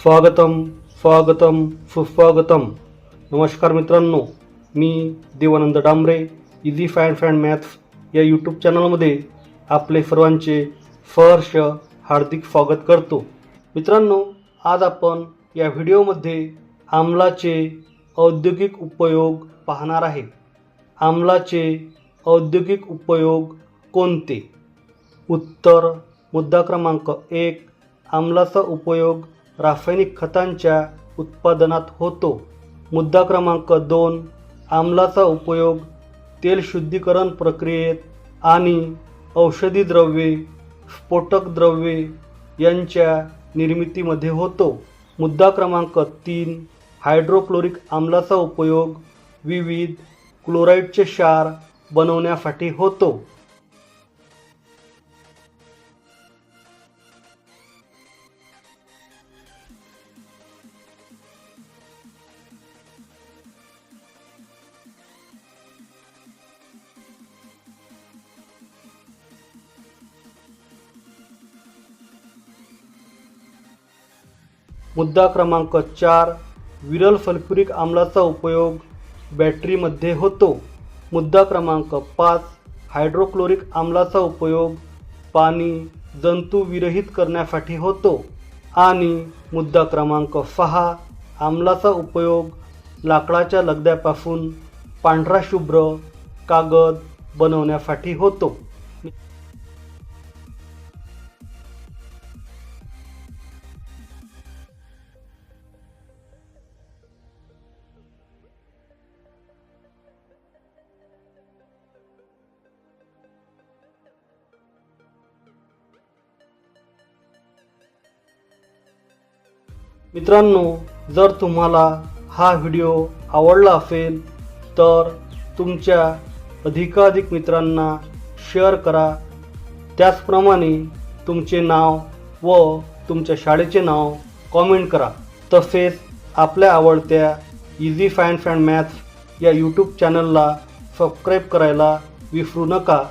स्वागतम स्वागतम सुस्वागतम. नमस्कार मित्रांनो मी Devanand Dambre easy fan fan maths या यूट्यूब चॅनलमध्ये आपले सर्वांचे सहर्ष हार्दिक स्वागत करतो. मित्रांनो आज आपण या व्हिडिओमध्ये आमलाचे औद्योगिक उपयोग पाहणार आहे. आमलाचे औद्योगिक उपयोग कोणते? उत्तर मुद्दा क्रमांक एक आमलाचा उपयोग रासायनिक खतांच्या उत्पादनात होतो. मुद्दा क्रमांक दोन आमलाचा उपयोग तेल शुद्धीकरण प्रक्रियेत आणि औषधी द्रव्ये स्फोटक द्रव्ये यांच्या निर्मितीमध्ये होतो. मुद्दा क्रमांक तीन हायड्रोक्लोरिक आम्लाचा उपयोग विविध क्लोराईडचे क्षार बनवण्यासाठी होतो. मुद्दा क्रमांक चार विरल सल्फ्युरिक आम्लाचा उपयोग बॅटरीमध्ये होतो. मुद्दा क्रमांक पाच हायड्रोक्लोरिक आम्लाचा उपयोग पाणी जंतू विरहित करण्यासाठी होतो. आणि मुद्दा क्रमांक सहा आम्लाचा उपयोग लाकडाच्या लगद्यापासून पांढरा शुभ्र कागद बनवण्यासाठी होतो. मित्रांनो जर तुम्हाला हा व्हिडिओ आवडला असेल तर तुमच्या अधिकाधिक मित्रांना शेअर करा. त्याचप्रमाणे तुमचे नाव व तुमच्या शाळेचे नाव कॉमेंट करा. तसेच आपल्या आवडत्या इझी फाइन अँड मॅथ्स या यूट्यूब चॅनलला सबस्क्राईब करायला विसरू नका.